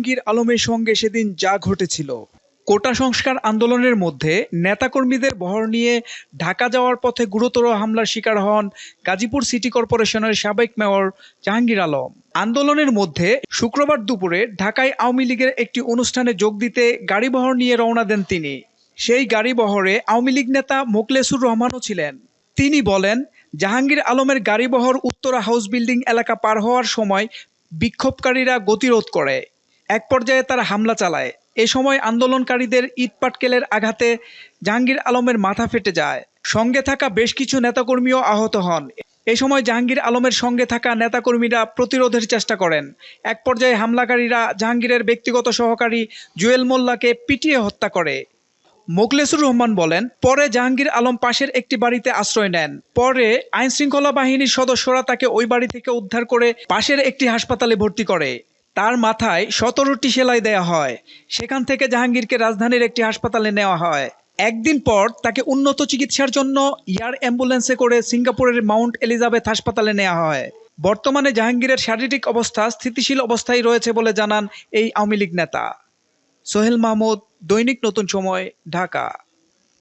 জাহাঙ্গীর আলমের সঙ্গে সেদিন যা ঘটেছিল। কোটা সংস্কার আন্দোলনের মধ্যে নেতাকর্মীদের বহর নিয়ে ঢাকা যাওয়ার পথে গুরুতর হামলার শিকার হন গাজীপুর সিটি কর্পোরেশনের সাবেক মেয়র জাহাঙ্গীর আলম। আন্দোলনের মধ্যে শুক্রবার দুপুরে ঢাকায় আওয়ামী লীগের একটি অনুষ্ঠানে যোগ দিতে গাড়িবহর নিয়ে রওনা দেন তিনি। সেই গাড়িবহরে আওয়ামী লীগ নেতা মোকলেসুর রহমানও ছিলেন। তিনি বলেন, জাহাঙ্গীর আলমের গাড়িবহর উত্তরা হাউস বিল্ডিং এলাকা পার হওয়ার সময় বিক্ষোভকারীরা গতিরোধ করে। এক পর্যায়ে তারা হামলা চালায়। এ সময় আন্দোলনকারীদের ইট পাটকেলের আঘাতে জাহাঙ্গীর আলমের মাথা ফেটে যায়। সঙ্গে থাকা বেশ কিছু নেতাকর্মীও আহত হন। এ সময় জাহাঙ্গীর আলমের সঙ্গে থাকা নেতাকর্মীরা প্রতিরোধের চেষ্টা করেন। এক পর্যায়ে হামলাকারীরা জাহাঙ্গীরের ব্যক্তিগত সহকারী জুয়েল মোল্লাকে পিটিয়ে হত্যা করে। মোখলেসুর রহমান বলেন, পরে জাহাঙ্গীর আলম পাশের একটি বাড়িতে আশ্রয় নেন। পরে আইনশৃঙ্খলা বাহিনীর সদস্যরা তাকে ওই বাড়ি থেকে উদ্ধার করে পাশের একটি হাসপাতালে ভর্তি করে। তার মাথায় সতেরোটি সেলাই দেয়া হয়। সেখান থেকে জাহাঙ্গীরকে রাজধানীর একটি হাসপাতালে নেওয়া হয়। একদিন পর তাকে উন্নত চিকিৎসার জন্য এয়ার অ্যাম্বুলেন্সে করে সিঙ্গাপুরের মাউন্ট এলিজাবেথ হাসপাতালে নেওয়া হয়। বর্তমানে জাহাঙ্গীরের শারীরিক অবস্থা স্থিতিশীল অবস্থায় রয়েছে বলে জানান এই আওয়ামী লীগ নেতা। সোহেল মাহমুদ, দৈনিক নতুন সময়, ঢাকা।